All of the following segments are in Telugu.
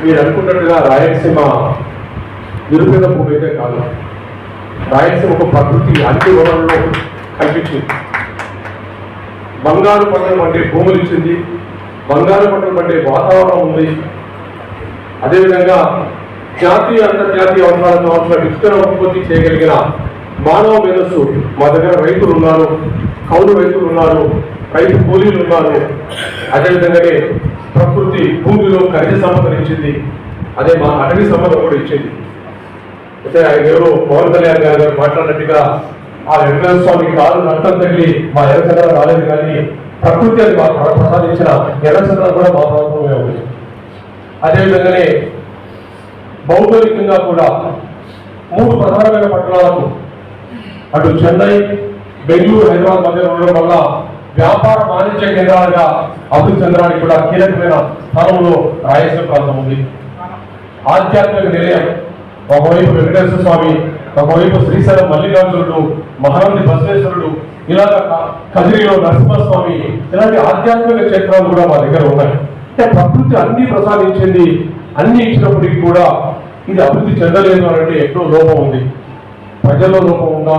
మీరు అనుకున్నట్టుగా రాయలసీమ నిరుపేద భూమి అయితే కాదు. రాయలసీమ ఒక ప్రకృతి అన్ని వనరుల్లో కల్పించింది బంగారు పంటలు పండే భూములు ఇచ్చింది. బంగారు పంటలు పండే వాతావరణం ఉంది. అదేవిధంగా జాతీయ అంతర్జాతీయ అవసరాలకు కావాల్సిన విస్తరణ ఉత్పత్తి చేయగలిగిన మానవ మేధస్సు మా దగ్గర రైతులు ఉన్నారు కౌలు రైతులు ఉన్నారు. రైతు కూలీలు ఉన్నారు. అదేవిధంగానే ప్రకృతి భూమిలో ఖనిజ సంపద ఇచ్చింది. అదే మా అటవీ సంపద కూడా ఇచ్చింది. అయితే ఆయన ఎవరో పవన్ కళ్యాణ్ గారు గారు మాట్లాడినట్టుగా ఆ వెంకటేశ్వర స్వామి కాలు నష్టం తగిలి మా ఎర్రచంద్ర రాలేదు కానీ ప్రకృతి అది మా ప్రసాదించిన ఎర్రచంద్ర కూడా మా ప్రభుత్వమే ఉంది. అదేవిధంగానే భౌగోళికంగా కూడా మూడు ప్రధానమైన పట్టణాలకు అటు చెన్నై బెంగళూరు హైదరాబాద్ మధ్య ఉండడం వల్ల వ్యాపార వాణిజ్య కేంద్రాలుగా అభివృద్ధి చెందడానికి కూడా కీలకమైన స్థానంలో రాయలసీమ ప్రాంతం ఉంది. ఆధ్యాత్మిక నిలయం ఒకవైపు వెంకటేశ్వర స్వామి ఒకవైపు శ్రీశైలం మల్లికార్జునుడు మహానంది బసవేశ్వరుడు ఇలాగ కదిరిలో నరసింహస్వామి ఇలాంటి ఆధ్యాత్మిక క్షేత్రాలు కూడా మా దగ్గర ఉన్నాయి. అంటే ప్రకృతి అన్ని ప్రసాదించింది అన్ని ఇచ్చినప్పటికీ కూడా ఇది అభివృద్ధి చెందలేదు అని అంటే ఎక్కడో లోపం ఉంది. ప్రజల్లో లోపం ఉందా?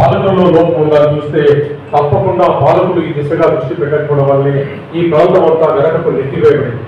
పాలకుల్లో లోపం ఉందా చూస్తే తప్పకుండా పాలకులు ఈ దిశగా దృష్టి పెట్టకపోవడం వల్లే ఈ ప్రాంతం అంతా వెనకకు నెట్టివేయబడింది.